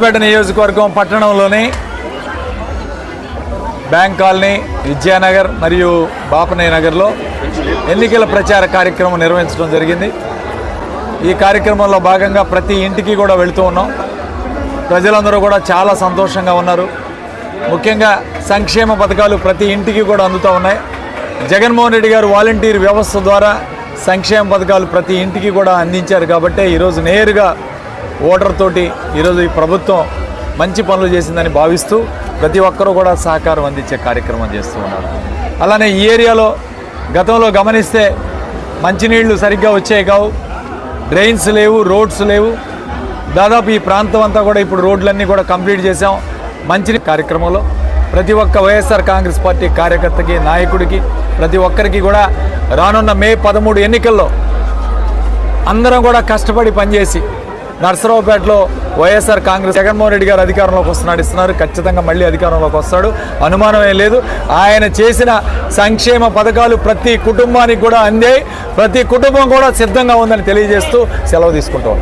నర్సరావుపేట నియోజకవర్గం పట్టణంలోని bank colony Vidyanagar మరియు బాపనయ్య నగర్లో ఎన్నికల ప్రచార కార్యక్రమం నిర్వహించడం జరిగింది. ఈ కార్యక్రమంలో భాగంగా ప్రతి ఇంటికి కూడా వెళుతూ ఉన్నాం. ప్రజలందరూ కూడా చాలా సంతోషంగా ఉన్నారు. ముఖ్యంగా సంక్షేమ పథకాలు ప్రతి ఇంటికి కూడా అందుతూ ఉన్నాయి. జగన్మోహన్ రెడ్డి గారు వాలంటీర్ వ్యవస్థ ద్వారా సంక్షేమ పథకాలు ప్రతి ఇంటికి కూడా అందించారు. కాబట్టి ఈరోజు నేరుగా ఓటర్ తోటి ఈరోజు ఈ ప్రభుత్వం మంచి పనులు చేసిందని భావిస్తూ ప్రతి ఒక్కరూ కూడా సహకారం అందించే కార్యక్రమం చేస్తూ ఉన్నారు. అలానే ఈ ఏరియాలో గతంలో గమనిస్తే మంచినీళ్ళు సరిగ్గా వచ్చే కావు. డ్రైన్స్ లేవు రోడ్స్ లేవు. దాదాపు ఈ ప్రాంతం అంతా కూడా ఇప్పుడు రోడ్లన్నీ కూడా కంప్లీట్ చేసాం మంచి కార్యక్రమంలో ప్రతి ఒక్క వైఎస్ఆర్ కాంగ్రెస్ పార్టీ కార్యకర్తకి నాయకుడికి ప్రతి ఒక్కరికి కూడా రానున్న మే పదమూడు ఎన్నికల్లో అందరం కూడా కష్టపడి పనిచేసి నర్సరావుపేటలో వైఎస్ఆర్ కాంగ్రెస్ జగన్మోహన్ రెడ్డి గారు అధికారంలోకి వస్తున్నాడు ఇస్తున్నారు ఖచ్చితంగా మళ్ళీ అధికారంలోకి వస్తాడు. అనుమానం ఏం లేదు. ఆయన చేసిన సంక్షేమ పథకాలు ప్రతి కుటుంబానికి కూడా అందాయి. ప్రతి కుటుంబం కూడా సిద్ధంగా ఉందని తెలియజేస్తూ సెలవు తీసుకుంటాం